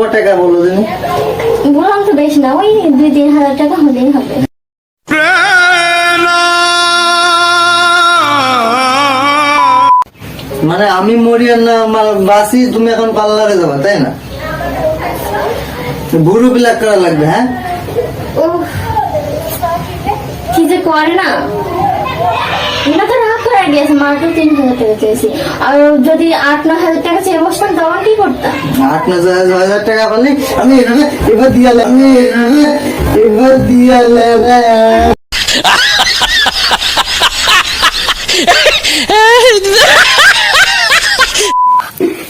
কত টাকা বলো তুমি? বললাম তো বেশি না ওই দুই তিন হাজার টাকা হলেই হবে। মানে আমি মরি আর না আমার বাসি তুমি এখন পার্লারে যাবা তাই না? ভুরু বিলাক করা লাগবে হ্যাঁ? কি যে করে না। করে মাত্র তিন হাজার টাকা চেয়েছি। আর যদি আট ন হাজার টাকা চেয়ে বসতাম তখন কি করতাম? আট ন হাজার টাকা পালি আমি এভাবে এবার দিয়ালে আমি এভাবে এবার দিয়ালে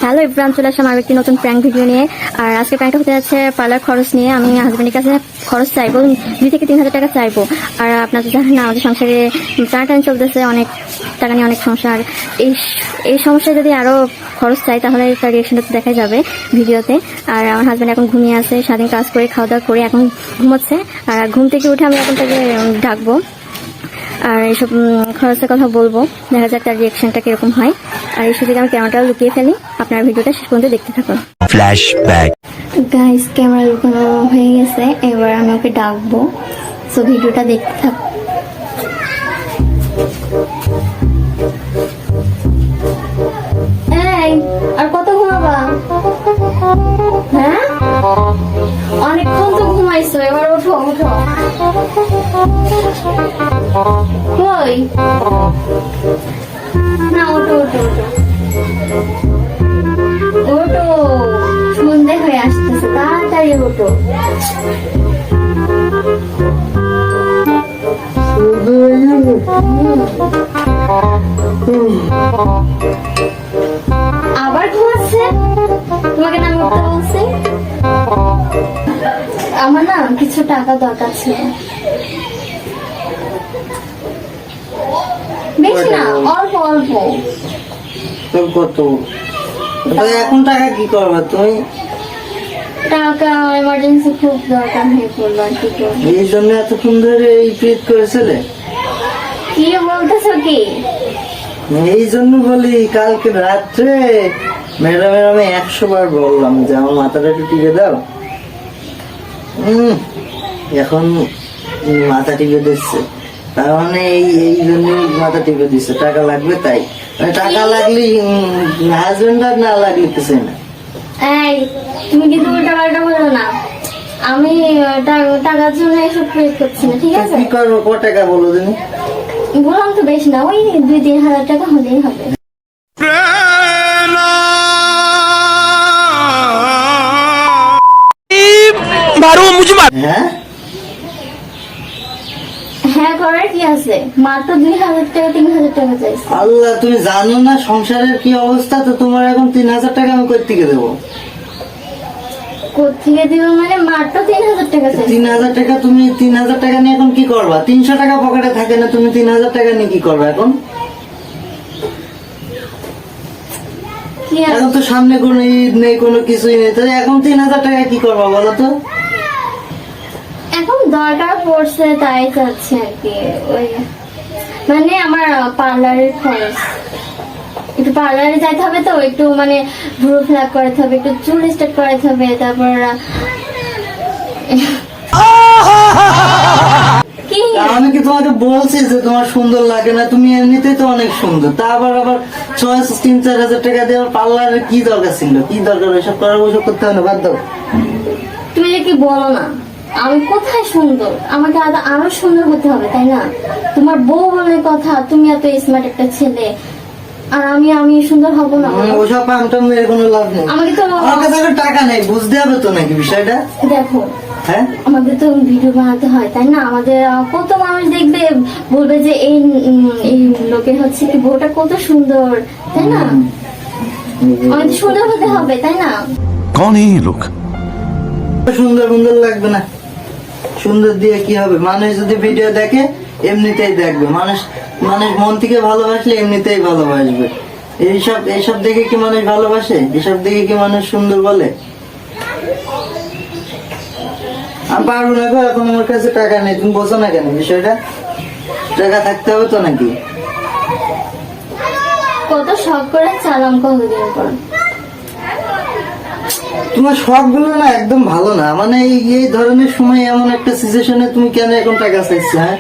হ্যালো ইব্রাহিম চলে আসলাম আরও একটি নতুন প্র্যাঙ্ক ভিডিও নিয়ে। আর আজকে প্র্যাঙ্কটা হতে যাচ্ছে পার্লার খরচ নিয়ে। আমি হাজব্যান্ডের কাছে খরচ চাইব, দুই থেকে তিন হাজার টাকা চাইব। আর আপনার জানেন না, আমাদের সংসারে টান চলতেছে, অনেক টাকা নিয়ে অনেক সমস্যা আর এই এই সমস্যায় যদি আরও খরচ চাই, তাহলে তার রিয়েকশনটা তো দেখাই যাবে ভিডিওতে আর আমার হাজব্যান্ড এখন ঘুমিয়ে আছে, সারাদিন কাজ করে খাওয়া দাওয়া করে এখন ঘুমোচ্ছে। আর ঘুম থেকে উঠে আমি এখন তাকে ডাকবো। আর এইসব খরচের কথা বলব। দেখা যাক তার রিয়েকশনটা কীরকম হয়। আর এই সুযোগে আমি ক্যামেরাটা লুকিয়ে ফেলি। আপনার ভিডিওটা শেষ পর্যন্ত দেখতে থাকুন। Flashback. গাইস ক্যামেরা লুকানো হয়ে গেছে। এবার আমি ওকে ডাকবো। সো ভিডিওটা দেখতে থাক আর কত ঘুমাবা? হ্যাঁ? অনেকক্ষণ তো ঘুমাইছো এবার ওঠো ওঠো। কই? না ওঠো ওঠো ওঠো। ওটো সন্ধে হয়ে আসতেছে, তাড়াতাড়ি ওটো আবার ঘুমাচ্ছে? তোমাকে না আমি উঠতে বলছি? আমার না কিছু টাকা দরকার ছিল। বেশি না, অল্প অল্প। কত? এখন টাকা কি করবে তুমি? টাকা এমার্জেন্সি খুব দরকার হয়ে পড়ল আর কি এই জন্য এতক্ষণ ধরে এই করেছিলে কি বলতেছো কি? এই জন্য বলি কালকে রাত্রে ম্যাডামের আমি একশো বার বললাম যে আমার মাথাটা একটু টিপে দাও। এখন মাথা টিপে দিচ্ছে। কারণ মানে এই এই জন্যই মাথা টিপে দিচ্ছে টাকা লাগবে তাই। মানে টাকা লাগলে হাজবেন্ড আর না লাগলে কিছু না। এই তুমি কিন্তু উল্টা পাল্টা বলো না। আমি টাকার জন্য এসব প্রয়োগ করছি না ঠিক আছে? কি করব কত টাকা বলো তুমি? বললাম তো বেশি না ওই দুই তিন হাজার টাকা হলেই হবে। মারো মুঝে হ্যাঁ? আছে। মাত্র দুই হাজার টাকা তিন হাজার টাকা চাইছে। আল্লাহ তুমি জানো না সংসারের কি অবস্থা? তো তোমার এখন তিন হাজার টাকা আমি কই থেকে দেবো? কোথেকে দিব মানে মাত্র তিন হাজার টাকা চাইছে। তিন হাজার টাকা তুমি তিন হাজার টাকা নিয়ে এখন কি করবা? তিনশো টাকা পকেটে থাকে না তুমি তিন হাজার টাকা নিয়ে কি করবা এখন? এখন তো সামনে কোনো ঈদ নেই কোনো কিছুই নেই এখন তিন হাজার টাকা কি করবা বলো তো? এখন দরকার পড়ছে তাই চাচ্ছি আর কি। ওই মানে আমার পার্লারের খরচ। একটু পার্লারে যাইতে হবে তো একটু মানে ভ্রু ফ্ল্যাপ করাতে হবে একটু চুল স্টার্ট করাতে হবে তারপর আমি কি তোমাকে বলছি যে তোমার সুন্দর লাগে না? তুমি এমনিতেই তো অনেক সুন্দর। তা আবার আবার ছয় তিন চার হাজার টাকা দিয়ে পার্লারে কি দরকার ছিল? কি দরকার? ওইসব করার ওইসব করতে হবে না বাদ দাও। তুমি কি বলো না? আমি কোথায় সুন্দর? আমাকে আরও সুন্দর হতে হবে তাই না? তোমার বউ বলে কথা তুমি এত স্মার্ট একটা ছেলে। আর আমি আমি সুন্দর হব না। ওসব এর কোনো লাভ নেই। আমাকে তো টাকা নেই বুঝতে হবে তো নাকি বিষয়টা? দেখো হ্যাঁ? আমাদের তো ভিডিও বানাতে হয় তাই না? আমাদের কত মানুষ দেখবে বলবে যে এই এই লোকের হচ্ছে কি বউটা কত সুন্দর তাই না? আমাদের সুন্দর হতে হবে তাই না? কোন এই লোক? সুন্দর সুন্দর লাগবে না। সুন্দর দিয়ে কি হবে? মানুষ যদি ভিডিও দেখে, এমনিতেই দেখবে। মানুষ মানুষ মন থেকে ভালোবাসলে এমনিতেই ভালোবাসবে। এইসব এইসব দেখে কি মানুষ ভালোবাসে? এসব দেখে কি মানুষ সুন্দর বলে? আমি পারব না গো, এখন আমার কাছে টাকা নেই। তুমি বোঝো না কেন বিষয়টা? টাকা থাকতে হবে তো নাকি? কত শখ করে চালাম কতদিন পর। তোমার শখগুলো না একদম ভালো না। মানে এই- ধরনের সময় এমন একটা সিচুয়েশনে তুমি কেন এখন টাকা চাইছো হ্যাঁ?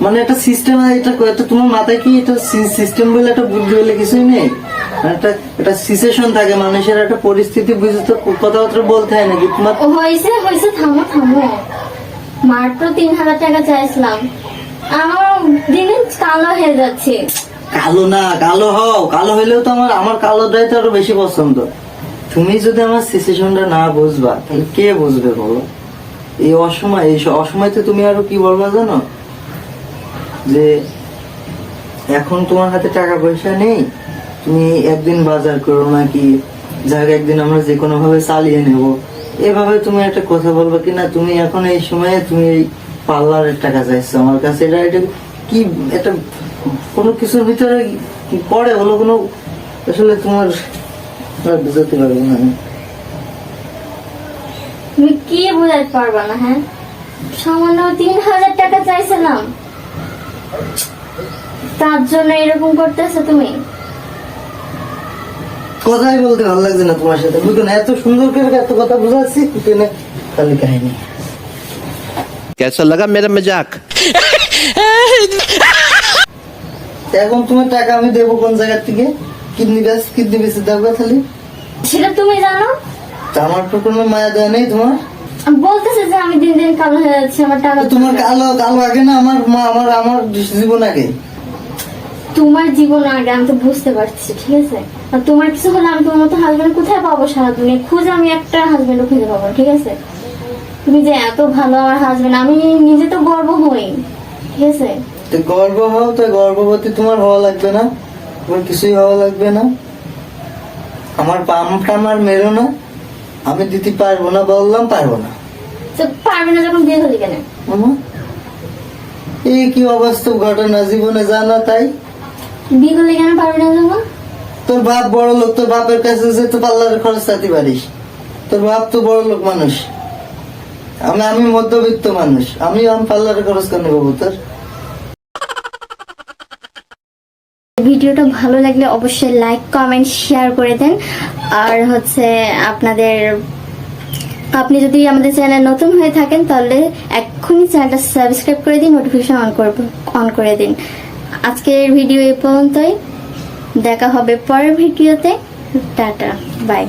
মানে একটা সিস্টেম এটা এটা তোমার মাথায় কি এটা সিস্টেম বলে একটা বুদ্ধি বলে কিছুই নেই? একটা একটা সিচুয়েশন থাকে মানুষের একটা পরিস্থিতি বুঝে তো কথাবার্তা বলতে হয় নাকি তোমার ও হয়েছে হয়েছে থামো থামো। মাত্র তিন হাজার টাকা চাইছিলাম। আমার দিনে কালো হয়ে যাচ্ছে। কালো না কালো হও। কালো হইলেও তো আমার আমার কালোটাই তো আরও বেশি পছন্দ। তুমি যদি আমার সিচুয়েশনটা না বুঝবা, তাহলে কে বুঝবে বলো? এই অসময়, এই অসময়তে তুমি আরও কি বলবা জানো? যে এখন তোমার হাতে টাকা পয়সা নেই, তুমি একদিন বাজার করো নাকি, যাক একদিন আমরা যে কোনো ভাবে চালিয়ে নেব। এভাবে তুমি একটা কথা বলবা কি না, তুমি এখন এই সময়ে তুমি এই পার্লারের টাকা চাইছো। আমার কাছে এটা এটা কি, একটা কোনো কিছুর ভিতরে পড়ে বলো কোনো? আসলে তোমার বুঝাতে পারব না হ্যাঁ। তুমি কি বুঝাতে না হ্যাঁ? সামান্য তিন হাজার টাকা চাইছিলাম। তার জন্য এরকম করতেছো তুমি? কথাই বলতে ভালো লাগছে না তোমার সাথে। বুঝুন এত সুন্দর করে এত কথা বুঝাচ্ছি পিছনে খালি কাহিনী। কেসা লাগা মেরা মজাক এখন তোমার টাকা আমি দেবো কোন জায়গা থেকে? কিডনি বেস কিডনি বেসে দেবো খালি। সেটা তুমি জানো? আমার তো কোনো মায়া দেওয়া নেই তোমার। আমি বলতেছে যে আমি দিন দিন কালো হয়ে যাচ্ছি আমার টাকা তোমার কালো কালো আগে না আমার মা আমার আমার জীবন আগে। তোমার জীবন আগে আমি তো বুঝতে পারছি ঠিক আছে? আর তোমার কিছু হলে আমি তোমার মতো হাজবেন্ড কোথায় পাবো সারা দুনিয়া? খুঁজে আমি একটা হাজবেন্ডও খুঁজে পাবো ঠিক আছে? তুমি যে এত ভালো আমার হাজবেন্ড আমি নিজে তো গর্ব হই ঠিক আছে? তো গর্ব হও তো গর্ভবতী তোমার হওয়া লাগবে না। তোমার কিছুই হওয়া লাগবে না। আমার পাম্পটা আমার মেরো না। আমি দিতে পারব না বললাম পারব না। পারবে না যখন বিয়ে হলি কেন? এই কি অবাস্তব ঘটনা জীবনে জানা তাই? বিয়ে করলে কেন পারবে না যখন? তোর বাপ বড় লোক তোর বাপের কাছে যে তো পার্লারের খরচ চাইতে পারিস। তোর বাপ তো বড় লোক মানুষ। আমি আমি মধ্যবিত্ত মানুষ। আমি আমি পার্লারের খরচ কেন নেব তোর? ভিডিওটা ভালো লাগলে অবশ্যই লাইক কমেন্ট শেয়ার করে দেন। আর হচ্ছে আপনাদের, আপনি যদি আমাদের চ্যানেল নতুন হয়ে থাকেন, তাহলে এক্ষুনি চ্যানেলটা সাবস্ক্রাইব করে দিন নোটিফিকেশন অন করব অন করে দিন। আজকের ভিডিও এ পর্যন্তই। দেখা হবে পরের ভিডিওতে টাটা বাই